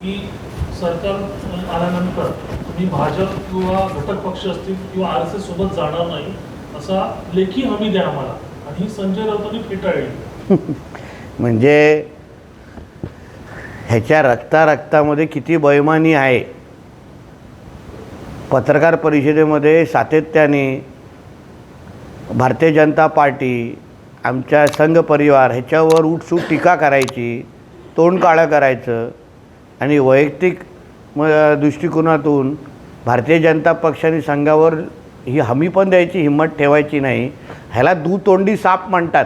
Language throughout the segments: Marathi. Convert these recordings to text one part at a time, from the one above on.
की सरकार आल्यानंतर मी भाजप किंवा घटक पक्ष असतील किंवा आर एस एस सोबत जाणार नाही असा लेखी हमी द्या आम्हाला. आणि ही संजय राऊतांनी फेटाळली. म्हणजे ह्याच्या रक्ता रक्तामध्ये किती बैमानी आहे. पत्रकार परिषदेमध्ये सातत्याने भारतीय जनता पार्टी आमच्या संघ परिवार ह्याच्यावर उठसूट टीका करायची तोंड काळं करायचं आणि वैयक्तिक म दृष्टिकोनातून भारतीय जनता पक्षाने संघावर ही हमी पण द्यायची हिंमत ठेवायची नाही. ह्याला दुतोंडी साप म्हणतात.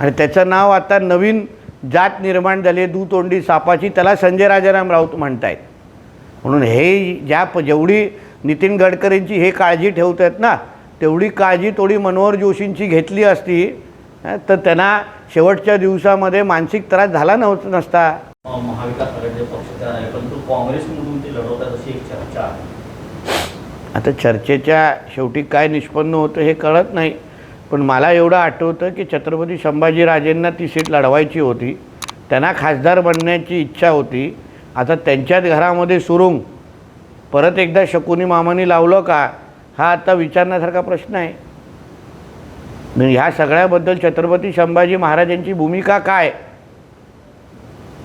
आणि त्याचं नाव आता नवीन जात निर्माण झाली आहे दुतोंडी सापाची. त्याला संजय राजाराम राऊत म्हणतायत. म्हणून हे ज्या प जेवढी नितीन गडकरींची हे काळजी ठेवत आहेत ना तेवढी काळजी थोडी मनोहर जोशींची घेतली असती तर त्यांना शेवटच्या दिवसामध्ये मानसिक त्रास झाला नव्हता नसता. महाविकास आघाडीचे पक्षकार आहे परंतु काँग्रेसमधून ते लढवतात अशी एक चर्चा आहे. आता चर्चेच्या शेवटी काय निष्पन्न होतं हे कळत नाही पण मला एवढं आठवतं की छत्रपती संभाजीराजेंना ती सीट लढवायची होती त्यांना खासदार बनण्याची इच्छा होती आता त्यांच्याच घरामध्ये सुरुंग परत एकदा शकुनी मामानी लावलं का हा आता विचारण्यासारखा प्रश्न आहे. ह्या सगळ्याबद्दल छत्रपती संभाजी महाराजांची भूमिका काय?